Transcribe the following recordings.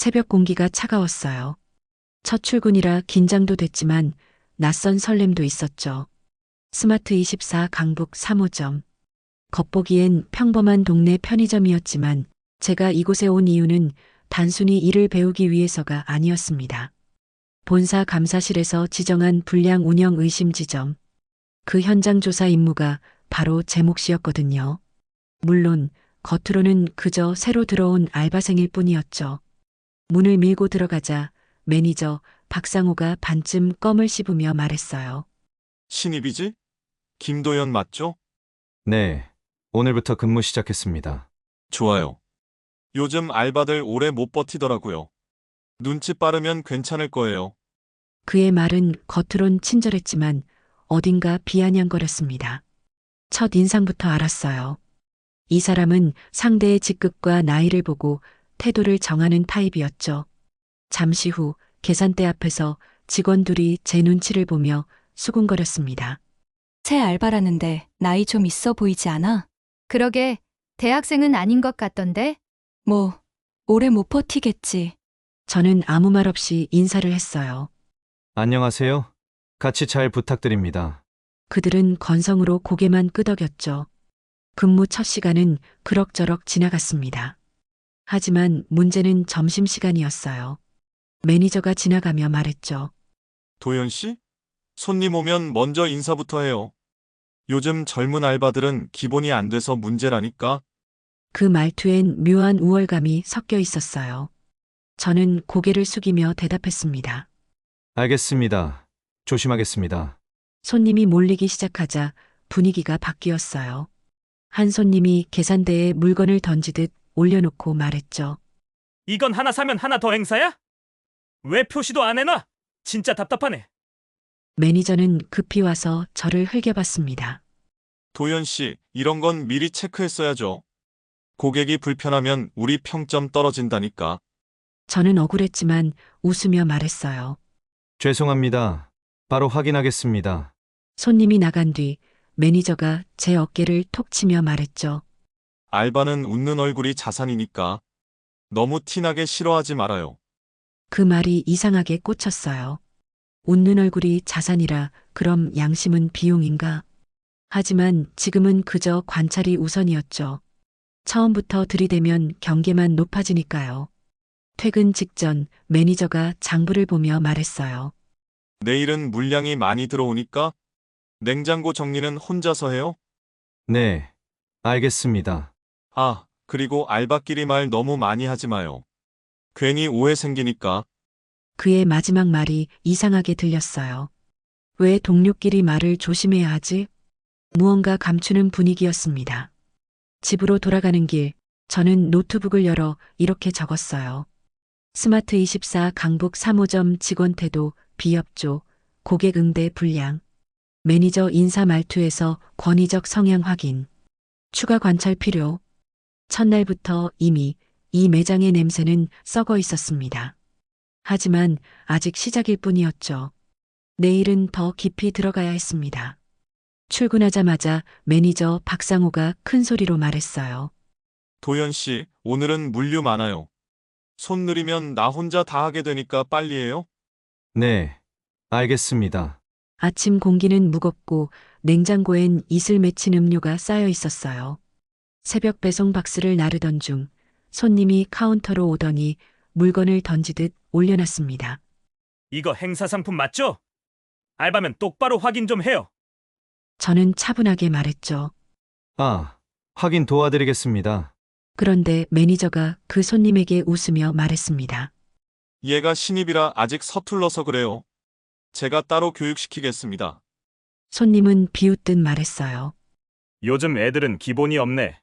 새벽 공기가 차가웠어요. 첫 출근이라 긴장도 됐지만 낯선 설렘도 있었죠. 스마트 24 강북 3호점. 겉보기엔 평범한 동네 편의점이었지만 제가 이곳에 온 이유는 단순히 일을 배우기 위해서가 아니었습니다. 본사 감사실에서 지정한 불량 운영 의심 지점. 그 현장 조사 임무가 바로 제 몫이었거든요. 물론 겉으로는 그저 새로 들어온 알바생일 뿐이었죠. 문을 밀고 들어가자 매니저 박상호가 반쯤 껌을 씹으며 말했어요. 신입이지? 김도연 맞죠? 네, 오늘부터 근무 시작했습니다. 좋아요. 요즘 알바들 오래 못 버티더라고요. 눈치 빠르면 괜찮을 거예요. 그의 말은 겉으론 친절했지만 어딘가 비아냥거렸습니다. 첫 인상부터 알았어요. 이 사람은 상대의 직급과 나이를 보고 태도를 정하는 타입이었죠. 잠시 후 계산대 앞에서 직원들이 제 눈치를 보며 수군거렸습니다. 새 알바라는데 나이 좀 있어 보이지 않아? 그러게 대학생은 아닌 것 같던데? 뭐, 오래 못 버티겠지. 저는 아무 말 없이 인사를 했어요. 안녕하세요. 같이 잘 부탁드립니다. 그들은 건성으로 고개만 끄덕였죠. 근무 첫 시간은 그럭저럭 지나갔습니다. 하지만 문제는 점심시간이었어요. 매니저가 지나가며 말했죠. 도연 씨? 손님 오면 먼저 인사부터 해요. 요즘 젊은 알바들은 기본이 안 돼서 문제라니까. 그 말투엔 묘한 우월감이 섞여 있었어요. 저는 고개를 숙이며 대답했습니다. 알겠습니다. 조심하겠습니다. 손님이 몰리기 시작하자 분위기가 바뀌었어요. 한 손님이 계산대에 물건을 던지듯 올려놓고 말했죠. 이건 하나 사면 하나 더 행사야? 왜 표시도 안 해놔? 진짜 답답하네. 매니저는 급히 와서 저를 흘겨봤습니다. 도연 씨, 이런 건 미리 체크했어야죠. 고객이 불편하면 우리 평점 떨어진다니까. 저는 억울했지만 웃으며 말했어요. 죄송합니다. 바로 확인하겠습니다. 손님이 나간 뒤 매니저가 제 어깨를 톡 치며 말했죠. 알바는 웃는 얼굴이 자산이니까. 너무 티나게 싫어하지 말아요. 그 말이 이상하게 꽂혔어요. 웃는 얼굴이 자산이라 그럼 양심은 비용인가? 하지만 지금은 그저 관찰이 우선이었죠. 처음부터 들이대면 경계만 높아지니까요. 퇴근 직전 매니저가 장부를 보며 말했어요. 내일은 물량이 많이 들어오니까 냉장고 정리는 혼자서 해요? 네, 알겠습니다. 아, 그리고 알바끼리 말 너무 많이 하지 마요. 괜히 오해 생기니까. 그의 마지막 말이 이상하게 들렸어요. 왜 동료끼리 말을 조심해야 하지? 무언가 감추는 분위기였습니다. 집으로 돌아가는 길, 저는 노트북을 열어 이렇게 적었어요. 스마트 24 강북 3호점 직원 태도, 비협조, 고객 응대 불량, 매니저 인사 말투에서 권위적 성향 확인, 추가 관찰 필요. 첫날부터 이미 이 매장의 냄새는 썩어 있었습니다. 하지만 아직 시작일 뿐이었죠. 내일은 더 깊이 들어가야 했습니다. 출근하자마자 매니저 박상호가 큰 소리로 말했어요. 도연 씨, 오늘은 물류 많아요. 손 느리면 나 혼자 다 하게 되니까 빨리 해요. 네, 알겠습니다. 아침 공기는 무겁고 냉장고엔 이슬 맺힌 음료가 쌓여 있었어요. 새벽 배송 박스를 나르던 중 손님이 카운터로 오더니 물건을 던지듯 올려놨습니다. 이거 행사 상품 맞죠? 알바면 똑바로 확인 좀 해요. 저는 차분하게 말했죠. 아, 확인 도와드리겠습니다. 그런데 매니저가 그 손님에게 웃으며 말했습니다. 얘가 신입이라 아직 서툴러서 그래요. 제가 따로 교육시키겠습니다. 손님은 비웃듯 말했어요. 요즘 애들은 기본이 없네.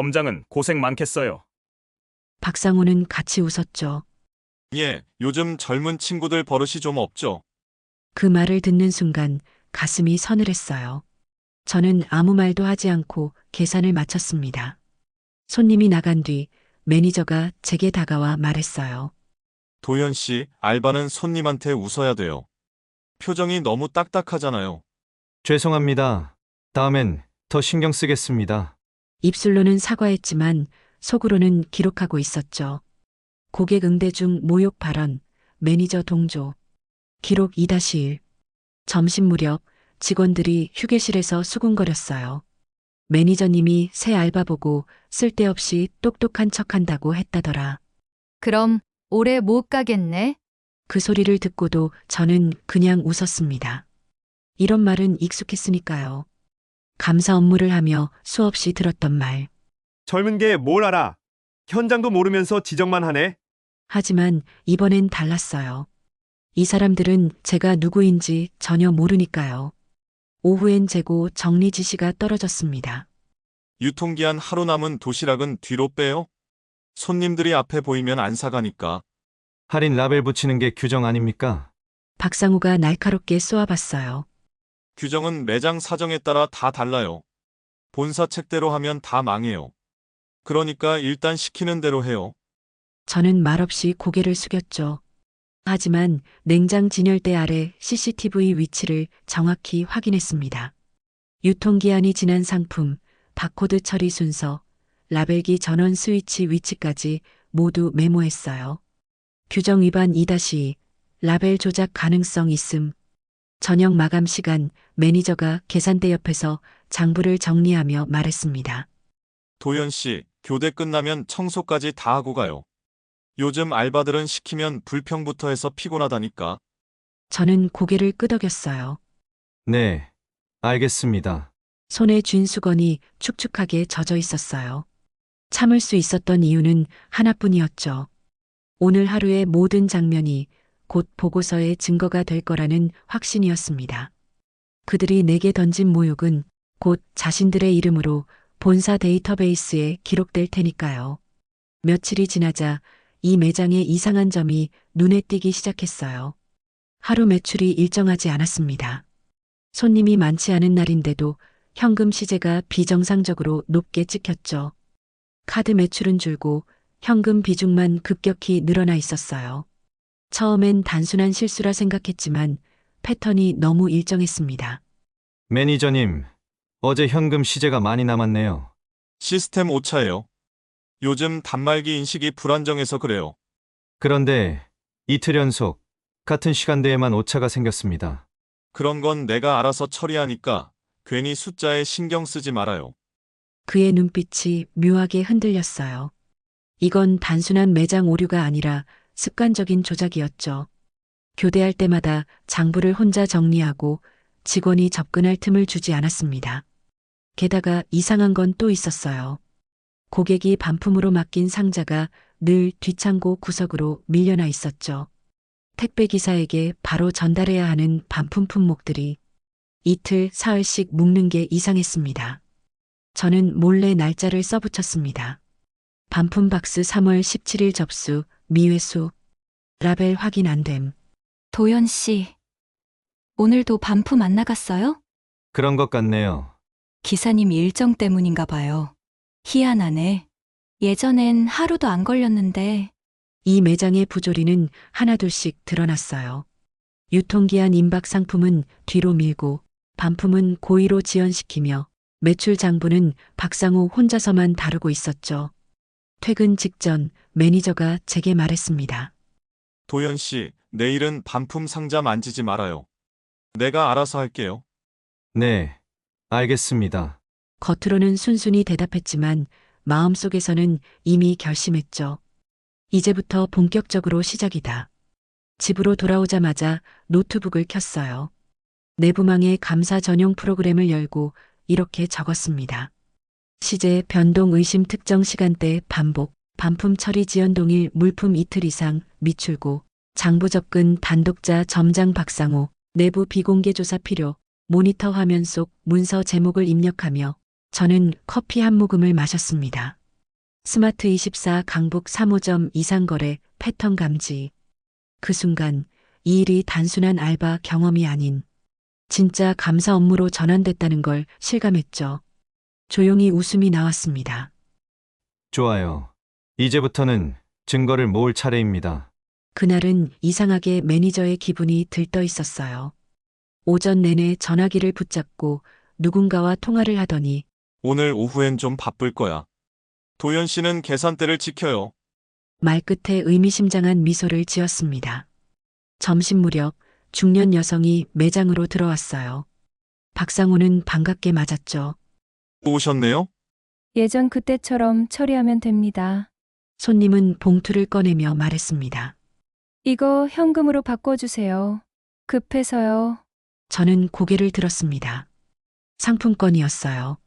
점장은 고생 많겠어요. 박상호는 같이 웃었죠. 예, 요즘 젊은 친구들 버릇이 좀 없죠. 그 말을 듣는 순간 가슴이 서늘했어요. 저는 아무 말도 하지 않고 계산을 마쳤습니다. 손님이 나간 뒤 매니저가 제게 다가와 말했어요. 도연 씨, 알바는 손님한테 웃어야 돼요. 표정이 너무 딱딱하잖아요. 죄송합니다. 다음엔 더 신경 쓰겠습니다. 입술로는 사과했지만 속으로는 기록하고 있었죠. 고객 응대 중 모욕 발언, 매니저 동조. 기록 2-1. 점심 무렵 직원들이 휴게실에서 수군거렸어요. 매니저님이 새 알바 보고 쓸데없이 똑똑한 척 한다고 했다더라. 그럼 올해 못 가겠네. 그 소리를 듣고도 저는 그냥 웃었습니다. 이런 말은 익숙했으니까요. 감사 업무를 하며 수없이 들었던 말. 젊은 게 뭘 알아? 현장도 모르면서 지적만 하네. 하지만 이번엔 달랐어요. 이 사람들은 제가 누구인지 전혀 모르니까요. 오후엔 재고 정리 지시가 떨어졌습니다. 유통기한 하루 남은 도시락은 뒤로 빼요. 손님들이 앞에 보이면 안 사가니까. 할인 라벨 붙이는 게 규정 아닙니까? 박상우가 날카롭게 쏘아봤어요. 규정은 매장 사정에 따라 다 달라요. 본사 책대로 하면 다 망해요. 그러니까 일단 시키는 대로 해요. 저는 말없이 고개를 숙였죠. 하지만 냉장 진열대 아래 CCTV 위치를 정확히 확인했습니다. 유통기한이 지난 상품, 바코드 처리 순서, 라벨기 전원 스위치 위치까지 모두 메모했어요. 규정 위반 2-2, 라벨 조작 가능성 있음. 저녁 마감 시간 매니저가 계산대 옆에서 장부를 정리하며 말했습니다. 도연 씨, 교대 끝나면 청소까지 다 하고 가요. 요즘 알바들은 시키면 불평부터 해서 피곤하다니까. 저는 고개를 끄덕였어요. 네, 알겠습니다. 손에 쥔 수건이 축축하게 젖어 있었어요. 참을 수 있었던 이유는 하나뿐이었죠. 오늘 하루의 모든 장면이 곧 보고서의 증거가 될 거라는 확신이었습니다. 그들이 내게 던진 모욕은 곧 자신들의 이름으로 본사 데이터베이스에 기록될 테니까요. 며칠이 지나자 이 매장의 이상한 점이 눈에 띄기 시작했어요. 하루 매출이 일정하지 않았습니다. 손님이 많지 않은 날인데도 현금 시제가 비정상적으로 높게 찍혔죠. 카드 매출은 줄고 현금 비중만 급격히 늘어나 있었어요. 처음엔 단순한 실수라 생각했지만 패턴이 너무 일정했습니다. 매니저님, 어제 현금 시제가 많이 남았네요. 시스템 오차예요. 요즘 단말기 인식이 불안정해서 그래요. 그런데 이틀 연속 같은 시간대에만 오차가 생겼습니다. 그런 건 내가 알아서 처리하니까 괜히 숫자에 신경 쓰지 말아요. 그의 눈빛이 묘하게 흔들렸어요. 이건 단순한 매장 오류가 아니라 습관적인 조작이었죠. 교대할 때마다 장부를 혼자 정리하고 직원이 접근할 틈을 주지 않았습니다. 게다가 이상한 건 또 있었어요. 고객이 반품으로 맡긴 상자가 늘 뒷창고 구석으로 밀려나 있었죠. 택배 기사에게 바로 전달해야 하는 반품 품목들이 이틀, 사흘씩 묵는 게 이상했습니다. 저는 몰래 날짜를 써붙였습니다. 반품 박스 3월 17일 접수, 미회수, 라벨 확인 안 됨. 도연 씨. 오늘도 반품 안 나갔어요? 그런 것 같네요. 기사님 일정 때문인가 봐요. 희한하네. 예전엔 하루도 안 걸렸는데 이 매장의 부조리는 하나둘씩 드러났어요. 유통기한 임박 상품은 뒤로 밀고 반품은 고의로 지연시키며 매출 장부는 박상우 혼자서만 다루고 있었죠. 퇴근 직전 매니저가 제게 말했습니다. 도연 씨, 내일은 반품 상자 만지지 말아요. 내가 알아서 할게요. 네, 알겠습니다. 겉으로는 순순히 대답했지만 마음속에서는 이미 결심했죠. 이제부터 본격적으로 시작이다. 집으로 돌아오자마자 노트북을 켰어요. 내부망에 감사 전용 프로그램을 열고 이렇게 적었습니다. 시제 변동 의심 특정 시간대 반복, 반품 처리 지연 동일 물품 이틀 이상 미출고, 장부 접근 단독자 점장 박상호, 내부 비공개 조사 필요, 모니터 화면 속 문서 제목을 입력하며 저는 커피 한 모금을 마셨습니다. 스마트 24 강북 3호점 이상 거래 패턴 감지. 그 순간 이 일이 단순한 알바 경험이 아닌 진짜 감사 업무로 전환됐다는 걸 실감했죠. 조용히 웃음이 나왔습니다. 좋아요. 이제부터는 증거를 모을 차례입니다. 그날은 이상하게 매니저의 기분이 들떠 있었어요. 오전 내내 전화기를 붙잡고 누군가와 통화를 하더니 오늘 오후엔 좀 바쁠 거야. 도연 씨는 계산대를 지켜요. 말끝에 의미심장한 미소를 지었습니다. 점심 무렵 중년 여성이 매장으로 들어왔어요. 박상호는 반갑게 맞았죠. 또 오셨네요? 예전 그때처럼 처리하면 됩니다. 손님은 봉투를 꺼내며 말했습니다. 이거 현금으로 바꿔주세요. 급해서요. 저는 고개를 들었습니다. 상품권이었어요.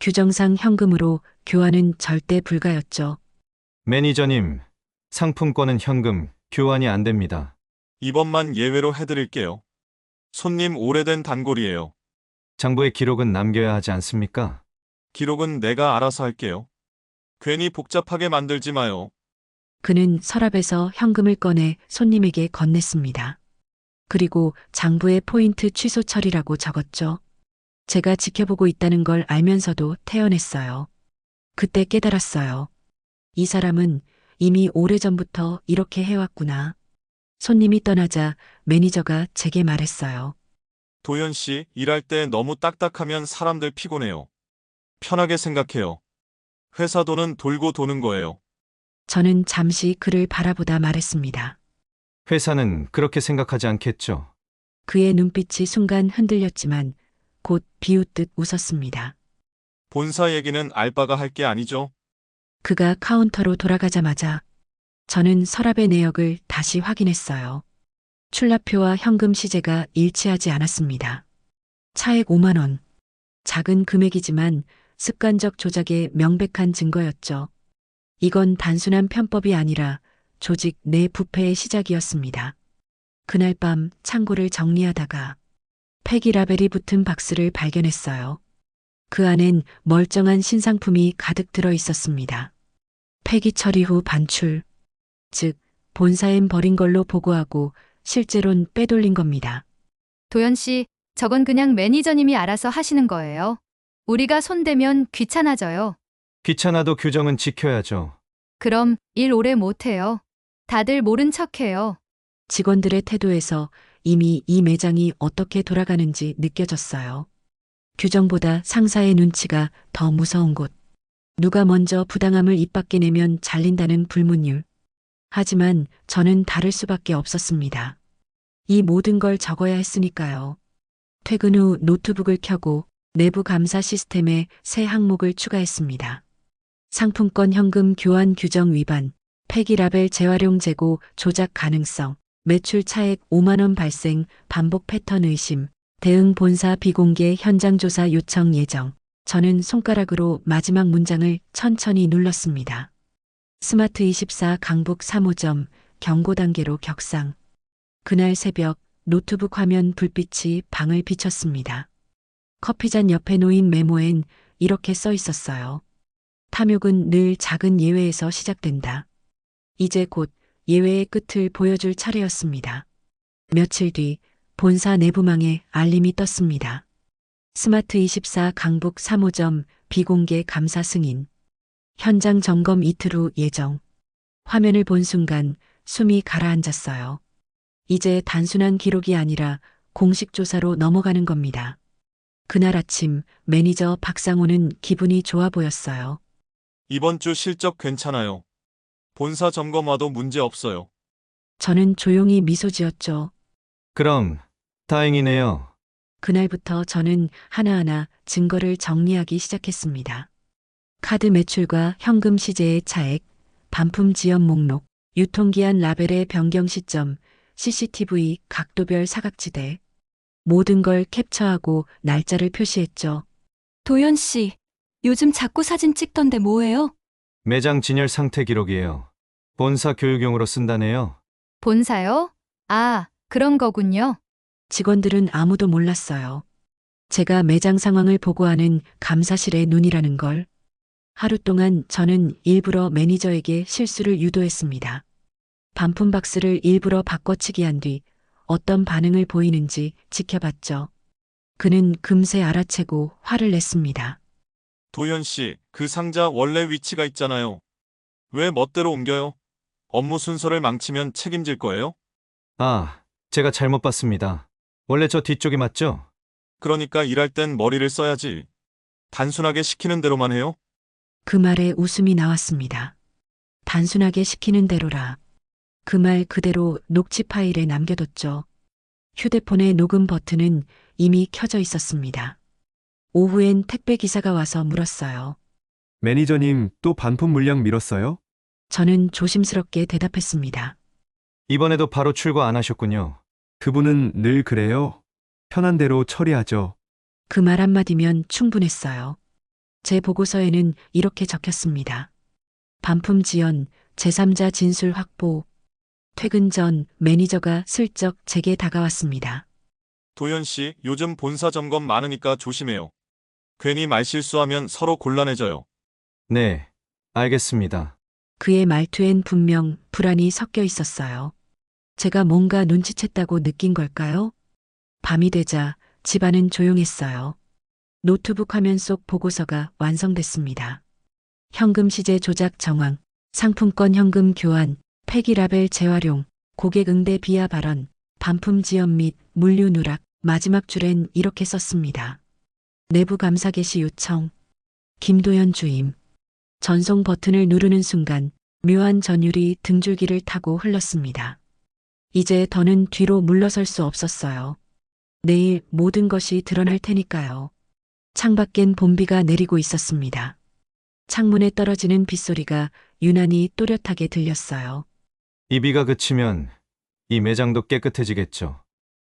규정상 현금으로 교환은 절대 불가였죠. 매니저님, 상품권은 현금, 교환이 안 됩니다. 이번만 예외로 해드릴게요. 손님 오래된 단골이에요. 장부에 기록은 남겨야 하지 않습니까? 기록은 내가 알아서 할게요. 괜히 복잡하게 만들지 마요. 그는 서랍에서 현금을 꺼내 손님에게 건넸습니다. 그리고 장부에 포인트 취소 처리라고 적었죠. 제가 지켜보고 있다는 걸 알면서도 태연했어요. 그때 깨달았어요. 이 사람은 이미 오래전부터 이렇게 해왔구나. 손님이 떠나자 매니저가 제게 말했어요. 도현 씨, 일할 때 너무 딱딱하면 사람들 피곤해요. 편하게 생각해요. 회사 돈은 돌고 도는 거예요. 저는 잠시 그를 바라보다 말했습니다. 회사는 그렇게 생각하지 않겠죠. 그의 눈빛이 순간 흔들렸지만 곧 비웃듯 웃었습니다. 본사 얘기는 알바가 할 게 아니죠. 그가 카운터로 돌아가자마자 저는 서랍의 내역을 다시 확인했어요. 출납표와 현금 시제가 일치하지 않았습니다. 차액 5만 원. 작은 금액이지만 습관적 조작의 명백한 증거였죠. 이건 단순한 편법이 아니라 조직 내 부패의 시작이었습니다. 그날 밤 창고를 정리하다가 폐기 라벨이 붙은 박스를 발견했어요. 그 안엔 멀쩡한 신상품이 가득 들어 있었습니다. 폐기 처리 후 반출, 즉 본사엔 버린 걸로 보고하고 실제론 빼돌린 겁니다. 도연 씨, 저건 그냥 매니저님이 알아서 하시는 거예요. 우리가 손대면 귀찮아져요. 귀찮아도 규정은 지켜야죠. 그럼 일 오래 못해요. 다들 모른 척해요. 직원들의 태도에서 이미 이 매장이 어떻게 돌아가는지 느껴졌어요. 규정보다 상사의 눈치가 더 무서운 곳. 누가 먼저 부당함을 입 밖에 내면 잘린다는 불문율. 하지만 저는 다를 수밖에 없었습니다. 이 모든 걸 적어야 했으니까요. 퇴근 후 노트북을 켜고 내부 감사 시스템에 새 항목을 추가했습니다. 상품권 현금 교환 규정 위반, 폐기 라벨 재활용 재고 조작 가능성, 매출 차액 5만 원 발생, 반복 패턴 의심, 대응 본사 비공개 현장 조사 요청 예정. 저는 손가락으로 마지막 문장을 천천히 눌렀습니다. 스마트 24 강북 3호점 경고 단계로 격상. 그날 새벽 노트북 화면 불빛이 방을 비쳤습니다. 커피잔 옆에 놓인 메모엔 이렇게 써 있었어요. 탐욕은 늘 작은 예외에서 시작된다. 이제 곧 예외의 끝을 보여줄 차례였습니다. 며칠 뒤 본사 내부망에 알림이 떴습니다. 스마트 24 강북 3호점 비공개 감사 승인. 현장 점검 이틀 후 예정. 화면을 본 순간 숨이 가라앉았어요. 이제 단순한 기록이 아니라 공식 조사로 넘어가는 겁니다. 그날 아침 매니저 박상호는 기분이 좋아 보였어요. 이번 주 실적 괜찮아요. 본사 점검 와도 문제 없어요. 저는 조용히 미소 지었죠. 그럼, 다행이네요. 그날부터 저는 하나하나 증거를 정리하기 시작했습니다. 카드 매출과 현금 시제의 차액, 반품 지연 목록, 유통기한 라벨의 변경 시점, CCTV 각도별 사각지대. 모든 걸 캡처하고 날짜를 표시했죠. 도연 씨, 요즘 자꾸 사진 찍던데 뭐예요? 매장 진열 상태 기록이에요. 본사 교육용으로 쓴다네요. 본사요? 아, 그런 거군요. 직원들은 아무도 몰랐어요. 제가 매장 상황을 보고하는 감사실의 눈이라는 걸. 하루 동안 저는 일부러 매니저에게 실수를 유도했습니다. 반품 박스를 일부러 바꿔치기 한 뒤 어떤 반응을 보이는지 지켜봤죠. 그는 금세 알아채고 화를 냈습니다. 도현 씨, 그 상자 원래 위치가 있잖아요. 왜 멋대로 옮겨요? 업무 순서를 망치면 책임질 거예요? 아, 제가 잘못 봤습니다. 원래 저 뒤쪽이 맞죠? 그러니까 일할 땐 머리를 써야지. 단순하게 시키는 대로만 해요? 그 말에 웃음이 나왔습니다. 단순하게 시키는 대로라. 그 말 그대로 녹취 파일에 남겨뒀죠. 휴대폰의 녹음 버튼은 이미 켜져 있었습니다. 오후엔 택배 기사가 와서 물었어요. 매니저님 또 반품 물량 밀었어요? 저는 조심스럽게 대답했습니다. 이번에도 바로 출고 안 하셨군요. 그분은 늘 그래요. 편한 대로 처리하죠. 그 말 한마디면 충분했어요. 제 보고서에는 이렇게 적혔습니다. 반품 지연, 제3자 진술 확보. 퇴근 전 매니저가 슬쩍 제게 다가왔습니다. 도현 씨, 요즘 본사 점검 많으니까 조심해요. 괜히 말실수하면 서로 곤란해져요. 네, 알겠습니다. 그의 말투엔 분명 불안이 섞여 있었어요. 제가 뭔가 눈치챘다고 느낀 걸까요? 밤이 되자 집안은 조용했어요. 노트북 화면 속 보고서가 완성됐습니다. 현금 시제 조작 정황, 상품권 현금 교환, 폐기라벨 재활용, 고객 응대 비하 발언, 반품 지연 및 물류 누락, 마지막 줄엔 이렇게 썼습니다. 내부 감사 개시 요청. 김도현 주임. 전송 버튼을 누르는 순간 묘한 전율이 등줄기를 타고 흘렀습니다. 이제 더는 뒤로 물러설 수 없었어요. 내일 모든 것이 드러날 테니까요. 창밖엔 봄비가 내리고 있었습니다. 창문에 떨어지는 빗소리가 유난히 또렷하게 들렸어요. 이 비가 그치면 이 매장도 깨끗해지겠죠.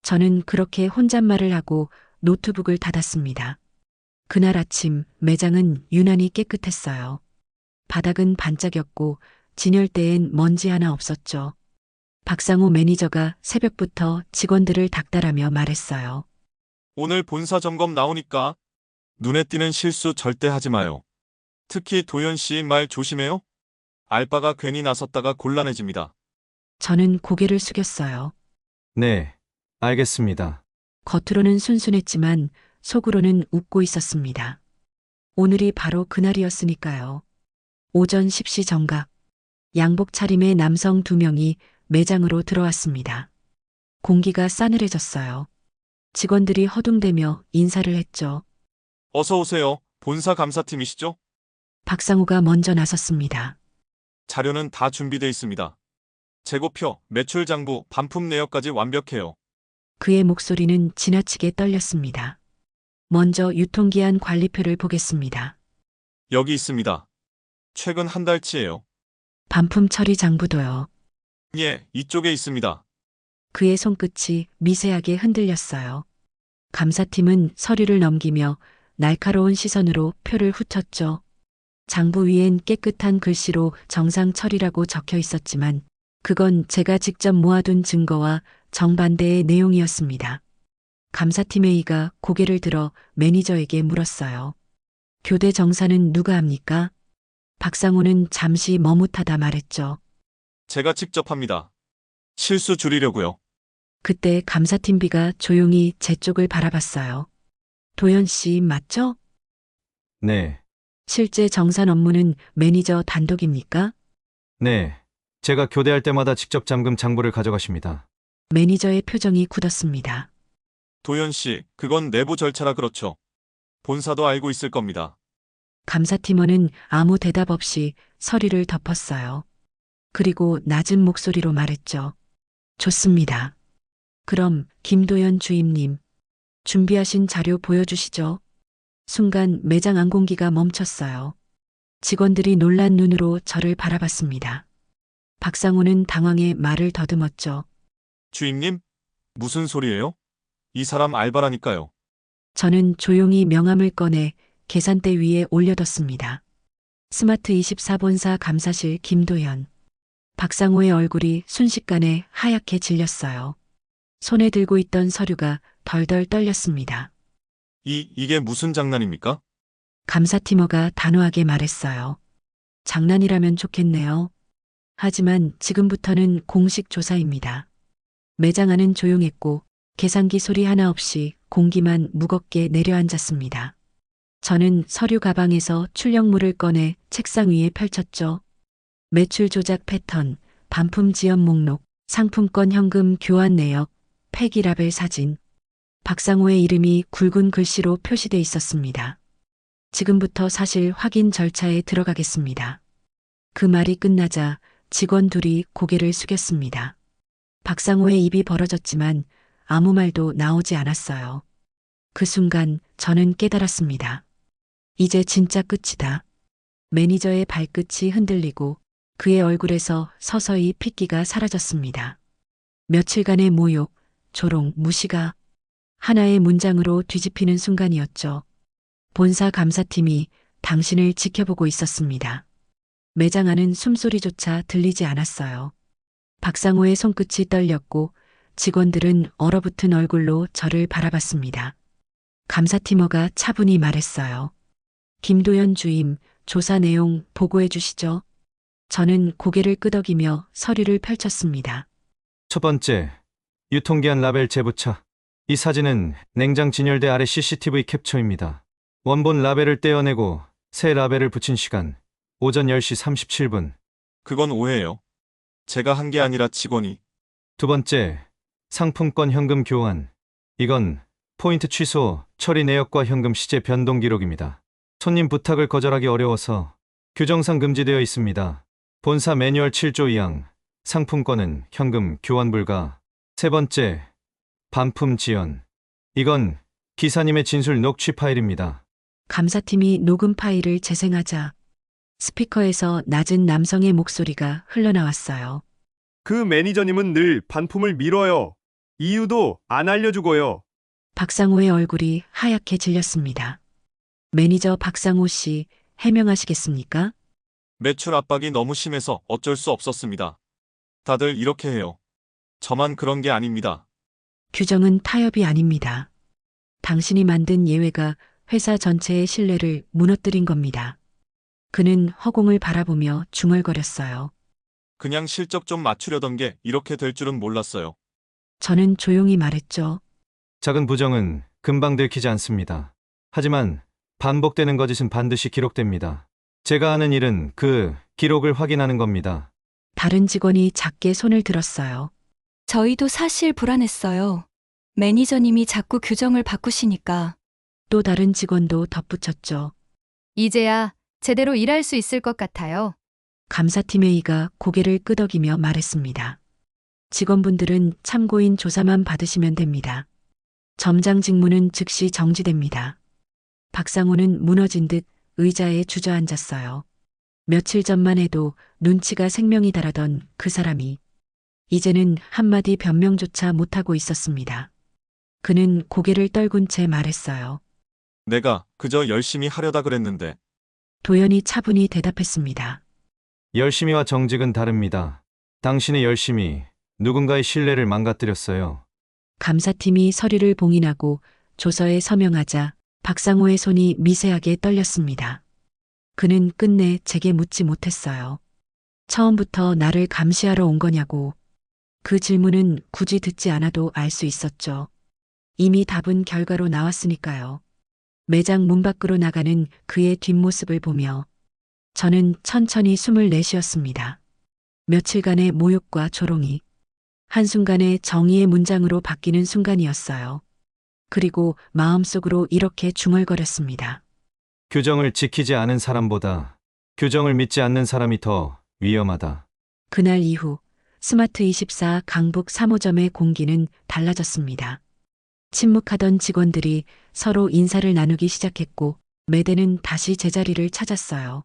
저는 그렇게 혼잣말을 하고 노트북을 닫았습니다. 그날 아침 매장은 유난히 깨끗했어요. 바닥은 반짝였고 진열대엔 먼지 하나 없었죠. 박상호 매니저가 새벽부터 직원들을 닥달하며 말했어요. 오늘 본사 점검 나오니까 눈에 띄는 실수 절대 하지 마요. 특히 도현 씨 말 조심해요. 알바가 괜히 나섰다가 곤란해집니다. 저는 고개를 숙였어요. 네, 알겠습니다. 겉으로는 순순했지만 속으로는 웃고 있었습니다. 오늘이 바로 그날이었으니까요. 오전 10시 정각, 양복 차림의 남성 두 명이 매장으로 들어왔습니다. 공기가 싸늘해졌어요. 직원들이 허둥대며 인사를 했죠. 어서 오세요. 본사 감사팀이시죠? 박상우가 먼저 나섰습니다. 자료는 다 준비돼 있습니다. 재고표, 매출 장부, 반품 내역까지 완벽해요. 그의 목소리는 지나치게 떨렸습니다. 먼저 유통기한 관리표를 보겠습니다. 여기 있습니다. 최근 한 달치예요. 반품 처리 장부도요. 예, 이쪽에 있습니다. 그의 손끝이 미세하게 흔들렸어요. 감사팀은 서류를 넘기며 날카로운 시선으로 표를 훑었죠. 장부 위엔 깨끗한 글씨로 정상 처리라고 적혀 있었지만 그건 제가 직접 모아둔 증거와 정반대의 내용이었습니다. 감사팀 A가 고개를 들어 매니저에게 물었어요. 교대 정사는 누가 합니까? 박상호는 잠시 머뭇하다 말했죠. 제가 직접 합니다. 실수 줄이려고요. 그때 감사팀 B가 조용히 제 쪽을 바라봤어요. 도현 씨 맞죠? 네, 실제 정산 업무는 매니저 단독입니까? 네. 제가 교대할 때마다 직접 잠금 장부를 가져가십니다. 매니저의 표정이 굳었습니다. 도현 씨, 그건 내부 절차라 그렇죠. 본사도 알고 있을 겁니다. 감사팀원은 아무 대답 없이 서리를 덮었어요. 그리고 낮은 목소리로 말했죠. 좋습니다. 그럼 김도연 주임님, 준비하신 자료 보여주시죠. 순간 매장 안 공기가 멈췄어요. 직원들이 놀란 눈으로 저를 바라봤습니다. 박상호는 당황해 말을 더듬었죠. 주임님? 무슨 소리예요? 이 사람 알바라니까요. 저는 조용히 명함을 꺼내 계산대 위에 올려뒀습니다. 스마트 24본사 감사실 김도현. 박상호의 얼굴이 순식간에 하얗게 질렸어요. 손에 들고 있던 서류가 덜덜 떨렸습니다. 이, 이게 무슨 장난입니까? 감사팀어가 단호하게 말했어요. 장난이라면 좋겠네요. 하지만 지금부터는 공식 조사입니다. 매장 안은 조용했고 계산기 소리 하나 없이 공기만 무겁게 내려앉았습니다. 저는 서류 가방에서 출력물을 꺼내 책상 위에 펼쳤죠. 매출 조작 패턴, 반품 지연 목록, 상품권 현금 교환 내역, 폐기라벨 사진. 박상호의 이름이 굵은 글씨로 표시돼 있었습니다. 지금부터 사실 확인 절차에 들어가겠습니다. 그 말이 끝나자 직원 둘이 고개를 숙였습니다. 박상호의 입이 벌어졌지만 아무 말도 나오지 않았어요. 그 순간 저는 깨달았습니다. 이제 진짜 끝이다. 매니저의 발끝이 흔들리고 그의 얼굴에서 서서히 핏기가 사라졌습니다. 며칠간의 모욕, 조롱, 무시가 하나의 문장으로 뒤집히는 순간이었죠. 본사 감사팀이 당신을 지켜보고 있었습니다. 매장 안은 숨소리조차 들리지 않았어요. 박상호의 손끝이 떨렸고 직원들은 얼어붙은 얼굴로 저를 바라봤습니다. 감사팀어가 차분히 말했어요. 김도연 주임, 조사 내용 보고해 주시죠. 저는 고개를 끄덕이며 서류를 펼쳤습니다. 첫 번째, 유통기한 라벨 재부착. 이 사진은 냉장 진열대 아래 CCTV 캡처입니다. 원본 라벨을 떼어내고 새 라벨을 붙인 시간 오전 10시 37분. 그건 오해예요. 제가 한 게 아니라 직원이. 두 번째, 상품권 현금 교환. 이건 포인트 취소, 처리 내역과 현금 시제 변동 기록입니다. 손님 부탁을 거절하기 어려워서 규정상 금지되어 있습니다. 본사 매뉴얼 7조 2항, 상품권은 현금 교환 불가. 세 번째, 반품 지연. 이건 기사님의 진술 녹취 파일입니다. 감사팀이 녹음 파일을 재생하자 스피커에서 낮은 남성의 목소리가 흘러나왔어요. 그 매니저님은 늘 반품을 미뤄요. 이유도 안 알려주고요. 박상호의 얼굴이 하얗게 질렸습니다. 매니저 박상호 씨 해명하시겠습니까? 매출 압박이 너무 심해서 어쩔 수 없었습니다. 다들 이렇게 해요. 저만 그런 게 아닙니다. 규정은 타협이 아닙니다. 당신이 만든 예외가 회사 전체의 신뢰를 무너뜨린 겁니다. 그는 허공을 바라보며 중얼거렸어요. 그냥 실적 좀 맞추려던 게 이렇게 될 줄은 몰랐어요. 저는 조용히 말했죠. 작은 부정은 금방 들키지 않습니다. 하지만 반복되는 거짓은 반드시 기록됩니다. 제가 하는 일은 그 기록을 확인하는 겁니다. 다른 직원이 작게 손을 들었어요. 저희도 사실 불안했어요. 매니저님이 자꾸 규정을 바꾸시니까 또 다른 직원도 덧붙였죠. 이제야 제대로 일할 수 있을 것 같아요. 감사팀 회의가 고개를 끄덕이며 말했습니다. 직원분들은 참고인 조사만 받으시면 됩니다. 점장 직무는 즉시 정지됩니다. 박상호는 무너진 듯 의자에 주저앉았어요. 며칠 전만 해도 눈치가 생명이 다라던 그 사람이 이제는 한마디 변명조차 못하고 있었습니다. 그는 고개를 떨군 채 말했어요. 내가 그저 열심히 하려다 그랬는데 도연이 차분히 대답했습니다. 열심히와 정직은 다릅니다. 당신의 열심히 누군가의 신뢰를 망가뜨렸어요. 감사팀이 서류를 봉인하고 조서에 서명하자 박상호의 손이 미세하게 떨렸습니다. 그는 끝내 제게 묻지 못했어요. 처음부터 나를 감시하러 온 거냐고. 그 질문은 굳이 듣지 않아도 알 수 있었죠. 이미 답은 결과로 나왔으니까요. 매장 문 밖으로 나가는 그의 뒷모습을 보며 저는 천천히 숨을 내쉬었습니다. 며칠간의 모욕과 조롱이 한순간에 정의의 문장으로 바뀌는 순간이었어요. 그리고 마음속으로 이렇게 중얼거렸습니다. 규정을 지키지 않은 사람보다 규정을 믿지 않는 사람이 더 위험하다. 그날 이후 스마트 24 강북 3호점의 공기는 달라졌습니다. 침묵하던 직원들이 서로 인사를 나누기 시작했고 매대는 다시 제자리를 찾았어요.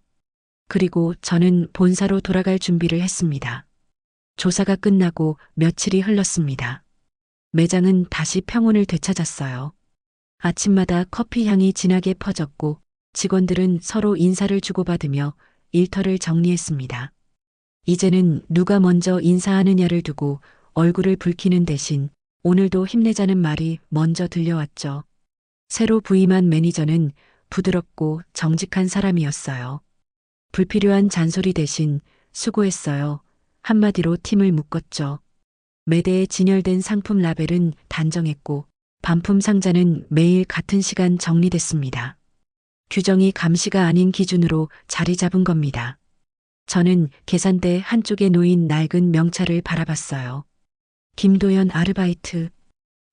그리고 저는 본사로 돌아갈 준비를 했습니다. 조사가 끝나고 며칠이 흘렀습니다. 매장은 다시 평온을 되찾았어요. 아침마다 커피 향이 진하게 퍼졌고 직원들은 서로 인사를 주고받으며 일터를 정리했습니다. 이제는 누가 먼저 인사하느냐를 두고 얼굴을 붉히는 대신 오늘도 힘내자는 말이 먼저 들려왔죠. 새로 부임한 매니저는 부드럽고 정직한 사람이었어요. 불필요한 잔소리 대신 수고했어요. 한마디로 팀을 묶었죠. 매대에 진열된 상품 라벨은 단정했고 반품 상자는 매일 같은 시간 정리됐습니다. 규정이 감시가 아닌 기준으로 자리 잡은 겁니다. 저는 계산대 한쪽에 놓인 낡은 명찰을 바라봤어요. 김도연 아르바이트.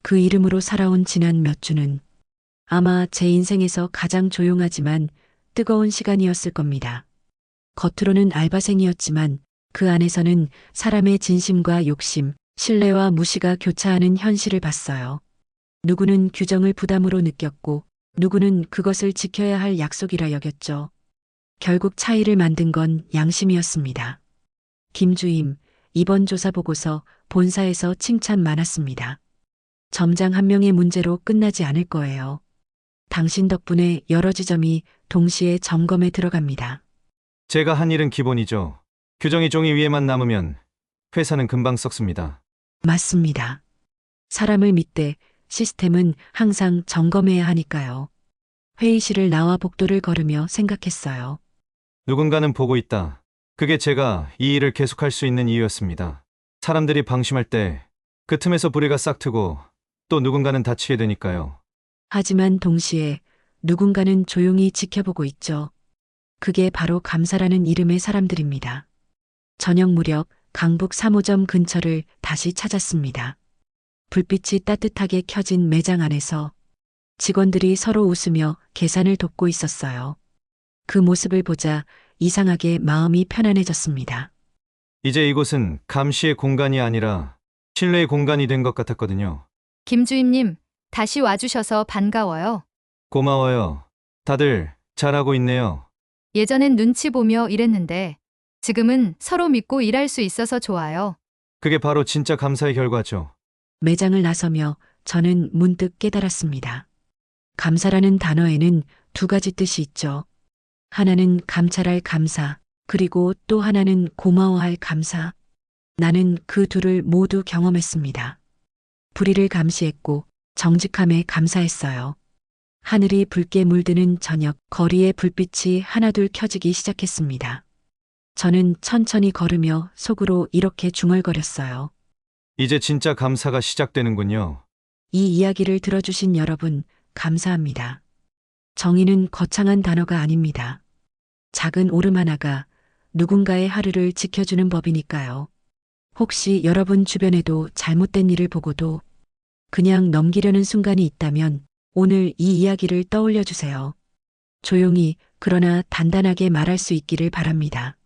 그 이름으로 살아온 지난 몇 주는 아마 제 인생에서 가장 조용하지만 뜨거운 시간이었을 겁니다. 겉으로는 알바생이었지만 그 안에서는 사람의 진심과 욕심, 신뢰와 무시가 교차하는 현실을 봤어요. 누구는 규정을 부담으로 느꼈고 누구는 그것을 지켜야 할 약속이라 여겼죠. 결국 차이를 만든 건 양심이었습니다. 김주임, 이번 조사 보고서 본사에서 칭찬 많았습니다. 점장 한 명의 문제로 끝나지 않을 거예요. 당신 덕분에 여러 지점이 동시에 점검에 들어갑니다. 제가 한 일은 기본이죠. 규정이 종이 위에만 남으면 회사는 금방 썩습니다. 맞습니다. 사람을 믿되 시스템은 항상 점검해야 하니까요. 회의실을 나와 복도를 걸으며 생각했어요. 누군가는 보고 있다. 그게 제가 이 일을 계속할 수 있는 이유였습니다. 사람들이 방심할 때 그 틈에서 불의가 싹 트고 또 누군가는 다치게 되니까요. 하지만 동시에 누군가는 조용히 지켜보고 있죠. 그게 바로 감사라는 이름의 사람들입니다. 저녁 무렵 강북 3호점 근처를 다시 찾았습니다. 불빛이 따뜻하게 켜진 매장 안에서 직원들이 서로 웃으며 계산을 돕고 있었어요. 그 모습을 보자 이상하게 마음이 편안해졌습니다. 이제 이곳은 감시의 공간이 아니라 신뢰의 공간이 된 것 같았거든요. 김주임님, 다시 와주셔서 반가워요. 고마워요. 다들 잘하고 있네요. 예전엔 눈치 보며 일했는데 지금은 서로 믿고 일할 수 있어서 좋아요. 그게 바로 진짜 감사의 결과죠. 매장을 나서며 저는 문득 깨달았습니다. 감사라는 단어에는 두 가지 뜻이 있죠. 하나는 감찰할 감사, 그리고 또 하나는 고마워할 감사. 나는 그 둘을 모두 경험했습니다. 불의를 감시했고 정직함에 감사했어요. 하늘이 붉게 물드는 저녁 거리의 불빛이 하나둘 켜지기 시작했습니다. 저는 천천히 걸으며 속으로 이렇게 중얼거렸어요. 이제 진짜 감사가 시작되는군요. 이 이야기를 들어주신 여러분, 감사합니다. 정의는 거창한 단어가 아닙니다. 작은 오름 하나가 누군가의 하루를 지켜주는 법이니까요. 혹시 여러분 주변에도 잘못된 일을 보고도 그냥 넘기려는 순간이 있다면 오늘 이 이야기를 떠올려 주세요. 조용히 그러나 단단하게 말할 수 있기를 바랍니다.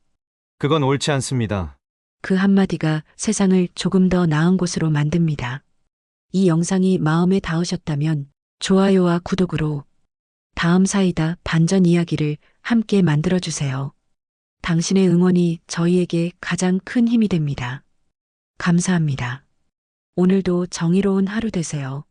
그건 옳지 않습니다. 그 한마디가 세상을 조금 더 나은 곳으로 만듭니다. 이 영상이 마음에 닿으셨다면 좋아요와 구독으로 다음 사이다 반전 이야기를 함께 만들어주세요. 당신의 응원이 저희에게 가장 큰 힘이 됩니다. 감사합니다. 오늘도 정의로운 하루 되세요.